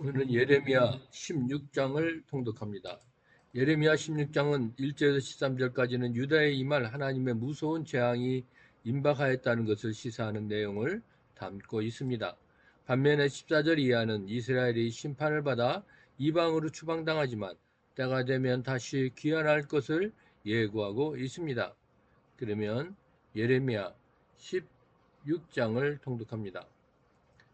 오늘은 예레미야 16장을 통독합니다. 예레미야 16장은 1절에서 13절까지는 유다에 임할 하나님의 무서운 재앙이 임박하였다는 것을 시사하는 내용을 담고 있습니다. 반면에 14절 이하는 이스라엘이 심판을 받아 이방으로 추방당하지만 때가 되면 다시 귀환할 것을 예고하고 있습니다. 그러면 예레미야 16장을 통독합니다.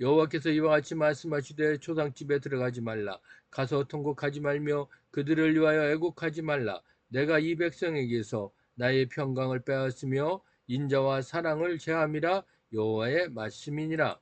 여호와께서 이와 같이 말씀하시되 초상집에 들어가지 말라. 가서 통곡하지 말며 그들을 위하여 애곡하지 말라. 내가 이 백성에게서 나의 평강을 빼앗으며 인자와 사랑을 제함이라 여호와의 말씀이니라.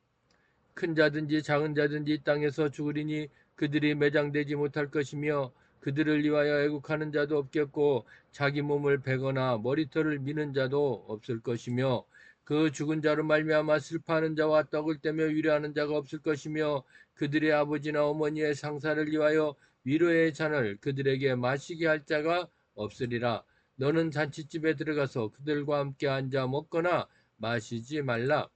큰 자든지 작은 자든지 이 땅에서 죽으리니 그들이 매장되지 못할 것이며 그들을 위하여 애국하는 자도 없겠고 자기 몸을 베거나 머리털을 미는 자도 없을 것이며 그 죽은 자로 말미암아 슬퍼하는 자와 떡을 떼며 위로하는 자가 없을 것이며 그들의 아버지나 어머니의 상사를 위하여 위로의 잔을 그들에게 마시게 할 자가 없으리라. 너는 잔치집에 들어가서 그들과 함께 앉아 먹거나 마시지 말라.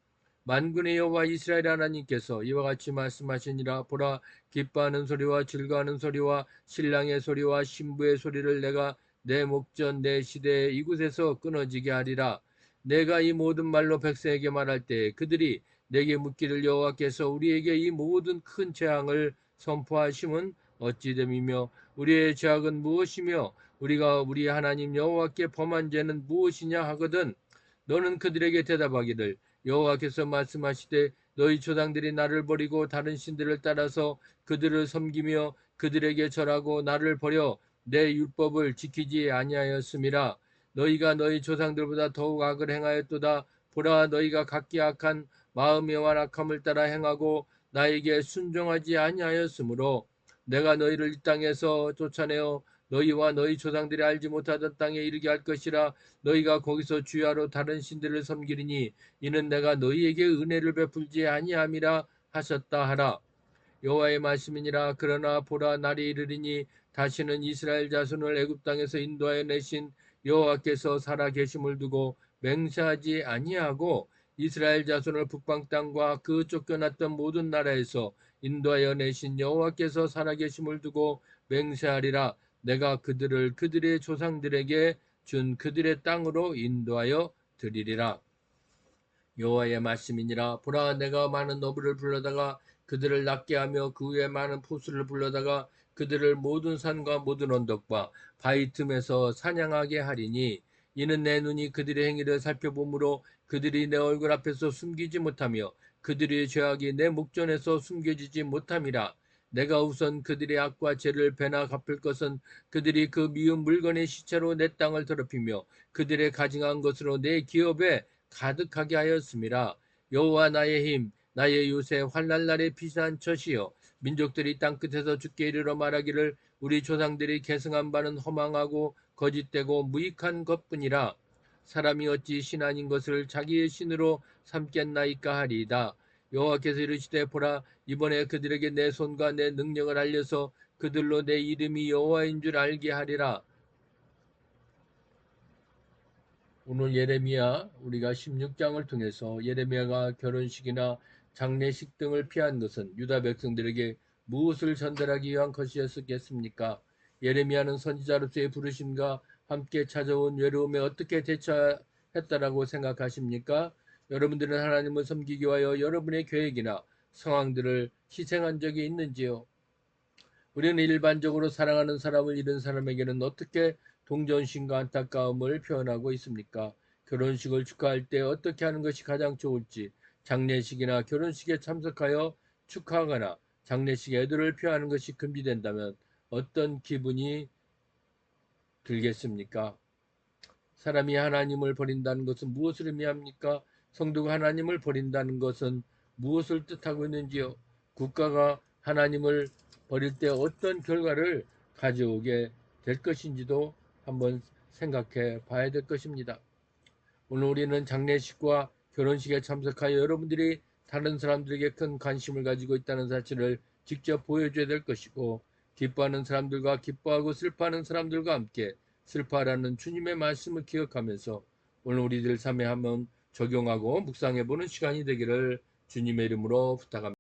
만군의 여호와 이스라엘 하나님께서 이와 같이 말씀하시니라. 보라 기뻐하는 소리와 즐거워하는 소리와 신랑의 소리와 신부의 소리를 내가 내 목전 내 시대에 이곳에서 끊어지게 하리라 내가 이 모든 말로 백성에게 말할 때 그들이 내게 묻기를 여호와께서 우리에게 이 모든 큰 재앙을 선포하심은 어찌됨이며 우리의 죄악은 무엇이며 우리가 우리 하나님 여호와께 범한 죄는 무엇이냐 하거든. 너는 그들에게 대답하기를 여호와께서 말씀하시되 너희 조상들이 나를 버리고 다른 신들을 따라서 그들을 섬기며 그들에게 절하고 나를 버려 내 율법을 지키지 아니하였음이라 너희가 너희 조상들보다 더욱 악을 행하였도다. 보라 너희가 각기 악한 마음의 완악함을 따라 행하고 나에게 순종하지 아니하였으므로 내가 너희를 이 땅에서 쫓아내어 너희와 너희 조상들이 알지 못하던 땅에 이르게 할 것이라 너희가 거기서 주야로 다른 신들을 섬기리니 이는 내가 너희에게 은혜를 베풀지 아니함이라 하셨다 하라 여호와의 말씀이니라 그러나 보라 날이 이르리니 다시는 이스라엘 자손을 애굽 땅에서 인도하여 내신 여호와께서 살아 계심을 두고 맹세하지 아니하고 이스라엘 자손을 북방 땅과 그 쫓겨났던 모든 나라에서 인도하여 내신 여호와께서 살아 계심을 두고 맹세하리라. 내가 그들을 그들의 조상들에게 준 그들의 땅으로 인도하여 드리리라. 여호와의 말씀이니라. 보라 내가 많은 너부를 불러다가 그들을 낫게 하며 그 위에 많은 포수를 불러다가 그들을 모든 산과 모든 언덕과 바위 틈에서 사냥하게 하리니 이는 내 눈이 그들의 행위를 살펴보므로 그들이 내 얼굴 앞에서 숨기지 못하며 그들의 죄악이 내 목전에서 숨겨지지 못함이라. 내가 우선 그들의 악과 죄를 배나 갚을 것은 그들이 그 미운 물건의 시체로 내 땅을 더럽히며 그들의 가증한 것으로 내 기업에 가득하게 하였음이라 여호와 나의 힘 나의 요새 환난 날의 피사한 젖이여 민족들이 땅 끝에서 죽게 이르러 말하기를 우리 조상들이 계승한 바는 허망하고 거짓되고 무익한 것뿐이라 사람이 어찌 신 아닌 것을 자기의 신으로 삼겠나이까 하리이다. 여호와께서 이르시되 보라 이번에 그들에게 내 손과 내 능력을 알려서 그들로 내 이름이 여호와인 줄 알게 하리라. 오늘 예레미야 우리가 16장을 통해서 예레미야가 결혼식이나 장례식 등을 피한 것은 유다 백성들에게 무엇을 전달하기 위한 것이었겠습니까? 예레미야는 선지자로서의 부르심과 함께 찾아온 외로움에 어떻게 대처했다라고 생각하십니까? 여러분들은 하나님을 섬기기 위하여 여러분의 계획이나 상황들을 희생한 적이 있는지요? 우리는 일반적으로 사랑하는 사람을 잃은 사람에게는 어떻게 동정심과 안타까움을 표현하고 있습니까? 결혼식을 축하할 때 어떻게 하는 것이 가장 좋을지 장례식이나 결혼식에 참석하여 축하하거나 장례식 애도를 표하는 것이 금지된다면 어떤 기분이 들겠습니까? 사람이 하나님을 버린다는 것은 무엇을 의미합니까? 성도가 하나님을 버린다는 것은 무엇을 뜻하고 있는지요? 국가가 하나님을 버릴 때 어떤 결과를 가져오게 될 것인지도 한번 생각해 봐야 될 것입니다. 오늘 우리는 장례식과 결혼식에 참석하여 여러분들이 다른 사람들에게 큰 관심을 가지고 있다는 사실을 직접 보여줘야 될 것이고 기뻐하는 사람들과 기뻐하고 슬퍼하는 사람들과 함께 슬퍼하라는 주님의 말씀을 기억하면서 오늘 우리들 삶에 한번 적용하고 묵상해 보는 시간이 되기를 주님의 이름으로 부탁합니다.